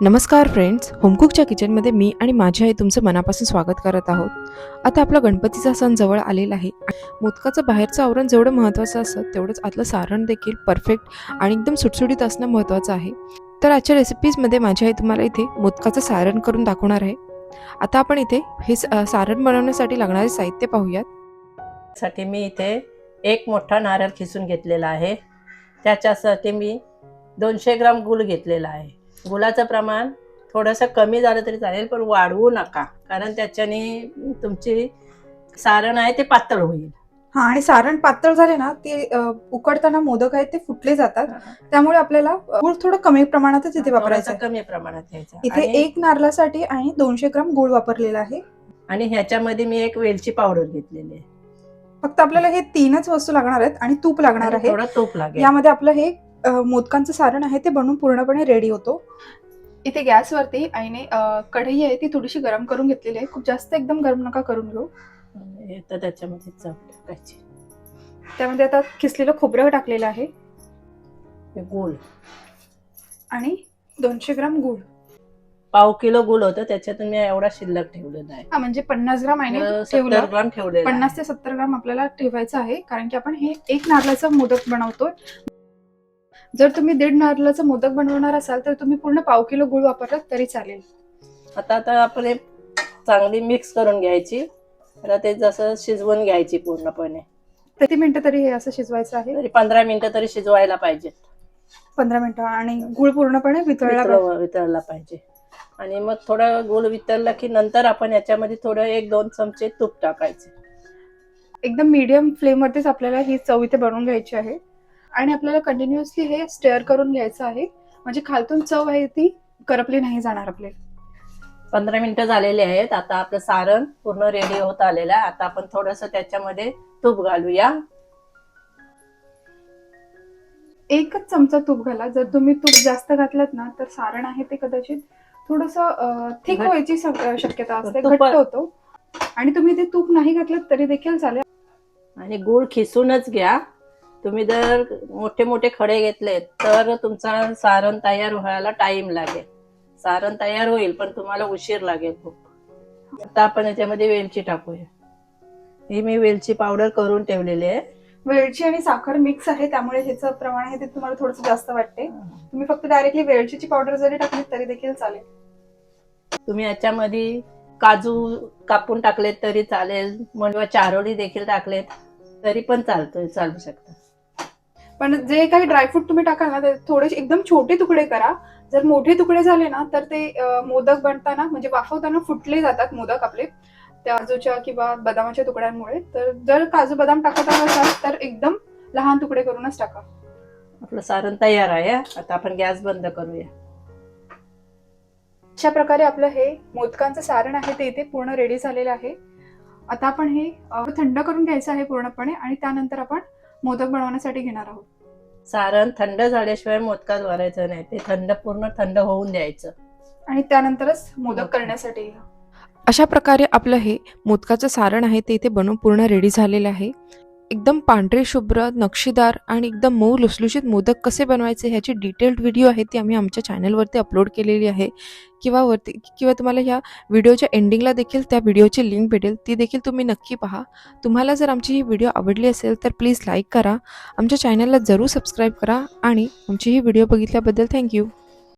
नमस्कार फ्रेंड्स होमकुकच्या किचनमध्ये मी आणि माझी आई तुमचं मनापासून स्वागत करत आहोत. आता आपला गणपतीचा सण जवळ आलेला आहे. मोदकाचं बाहेरचं आवरण जेवढं महत्त्वाचं असतं तेवढंच आतलं सारण देखील परफेक्ट आणि एकदम सुटसुटीत असणं महत्त्वाचं आहे. तर आजच्या रेसिपीजमध्ये माझी आई तुम्हाला इथे मोदकाचं सारण करून दाखवणार आहे. आता आपण इथे हे स- सारण बनवण्यासाठी लागणारे साहित्य पाहूयात. साठी मी इथे एक मोठा नारळ खिसून घेतलेला आहे. त्याच्यासाठी मी दोनशे ग्राम गुळ घेतलेला आहे. गुळाचं प्रमाण थोडंसं कमी झालं तरी चालेल पण वाढवू नका. कारण त्याच्याने तुमची सारण आहे ते पातळ होईल. हा आणि सारण पातळ झाले ना ते अ, उकडताना मोदक आहेत ते फुटले जातात. त्यामुळे आपल्याला गूळ थोडं कमी प्रमाणातच इथे वापरायचं थोडंसं आहे. कमी प्रमाणात घ्यायचं इथे आणि- एक नारळासाठी आणि दोनशे ग्राम गूळ वापरलेला आहे. आणि ह्याच्यामध्ये मी एक वेलची पावडर घेतलेली आहे. फक्त आपल्याला हे तीनच वस्तू लागणार आहेत आणि तूप लागणार आणि आहे. थोडं तूप लागेल. यामध्ये आपलं हे मोदकांचं सारण आहे ते बनवून पूर्णपणे रेडी होतो. इथे गॅसवरती आईने कढई आहे ती थोडीशी गरम करून घेतलेली आहे. खूप जास्त एकदम गरम नका करून घेऊ. तर त्याच्यामध्ये चव टाकायची त्यामध्ये आता खिसलेलं खोबरं टाकलेलं आहे. हे गूळ आणि दोनशे ग्राम गूळ. पाव किलो गुळ होतं त्याच्यातून मी एवढा शिल्लक ठेवलेला आहे. हा म्हणजे पन्नास ग्राम ठेवलं. ठेवलेला पन्नास आहे. ते सत्तर ग्राम आपल्याला ठेवायचं आहे कारण की आपण हे एक नारळाचं मोदक बनवतोय. जर तुम्ही दीड नारळाचं मोदक बनवणार असाल तर तुम्ही पूर्ण पाव किलो गुळ वापरलात तरी चालेल. आता आता आपण हे चांगली मिक्स करून घ्यायची. आता ते जसं शिजवून घ्यायची पूर्णपणे. प्रति मिनिटं तरी हे असं शिजवायचं आहे? तरी पंधरा मिनिटं तरी शिजवायला पाहिजे. पंधरा मिनिटं. आणि गुळ पूर्णपणे वितळला पाहिजे. वितळ- वितळला पाहिजे. आणि मग थोडं गुळ वितळला की नंतर आपण याच्यामध्ये थोडं एक दोन चमचे तूप टाकायचे. एकदम मीडियम फ्लेमवरतीच आपल्याला ही चव इथे बनवून घ्यायची आहे. आणि आपल्याला कंटिन्युअसली हे स्टेअर करून घ्यायचं आहे. म्हणजे खालतून चव आहे ती करपली नाही जाणार आपले पंधरा मिनिटं झालेली आहेत. आता आपलं सारण पूर्ण रेडी होत आलेलं आहे. आता आपण थोडस त्याच्यामध्ये तूप घालूया. एकच चमचा तूप घाला. जर तुम्ही तूप जास्त घातलात ना तर सारण आहे ते कदाचित थोडस थिक व्हायची शक्यता असते. घट्ट होतो. आणि तुम्ही ते तूप नाही घातलं तरी देखील चालेल. आणि गुळ खिसूनच घ्या. तुम्ही जर मोठे मोठे खडे घेतले तर तुमचा सारण तयार व्हायला टाइम लागेल. सारण तयार होईल पण तुम्हाला उशीर लागेल खूप. आता आपण याच्यामध्ये वेलची टाकूया. ही मी वेलची पावडर करून ठेवलेली आहे. वेलची आणि साखर मिक्स आहे त्यामुळे ह्याचं प्रमाण आहे ते तुम्हाला थोडंसं जास्त वाटते. तुम्ही फक्त डायरेक्टली वेलचीची पावडर जरी टाकली तरी देखील चालेल. तुम्ही याच्यामध्ये काजू कापून टाकलेत तरी चालेल किंवा चारोळी देखील टाकलेत तरी पण चालतोय चालू शकतं. पण जे काही ड्रायफ्रूट तुम्ही टाकाल ना ते थोडेसे एकदम छोटे तुकडे करा. जर मोठे तुकडे झाले ना तर ते मोदक बनताना म्हणजे वाफवताना फुटले जातात मोदक आपले. काजूच्या किंवा बदामाच्या तुकड्यांमुळे. तर जर काजू बदाम टाकत असाल तर एकदम लहान तुकडे करूनच टाका. आपलं सारण तयार आहे आता आपण गॅस बंद करूया. अशा प्रकारे आपलं हे मोदकांचं सारण आहे ते इथे पूर्ण रेडी झालेलं आहे. आता आपण हे थंड करून घ्यायचं आहे पूर्णपणे आणि त्यानंतर आपण मोदक बनवण्यासाठी घेणार आहोत. सारण थंड झाल्याशिवाय मोदकात भरायचं नाही. ते थंड पूर्ण थंड होऊन द्यायचं. आणि त्यानंतरच मोदक मोदक. करण्यासाठी अशा प्रकारे आपलं हे मोदकाचं सारण आहे ते इथे बनवून पूर्ण रेडी झालेलं आहे. एकदम पांढरे शुभ्र नक्षीदार आणि एकदम मऊ लुसलुशीत मोदक कसे बनवायचे ह्याची डिटेल्ड व्हिडिओ आहे ती आम्ही आमच्या चॅनलवरती अपलोड केलेली आहे. किंवा वरती किंवा तुम्हाला ह्या व्हिडिओच्या एंडिंगला देखील त्या व्हिडिओची लिंक भेटेल ती देखील तुम्ही नक्की पहा. तुम्हाला जर आमची ही व्हिडिओ आवडली असेल तर प्लीज लाईक करा. आमच्या चॅनलला जरूर सबस्क्राईब करा आणि आमची ही व्हिडिओ बघितल्याबद्दल थँक्यू.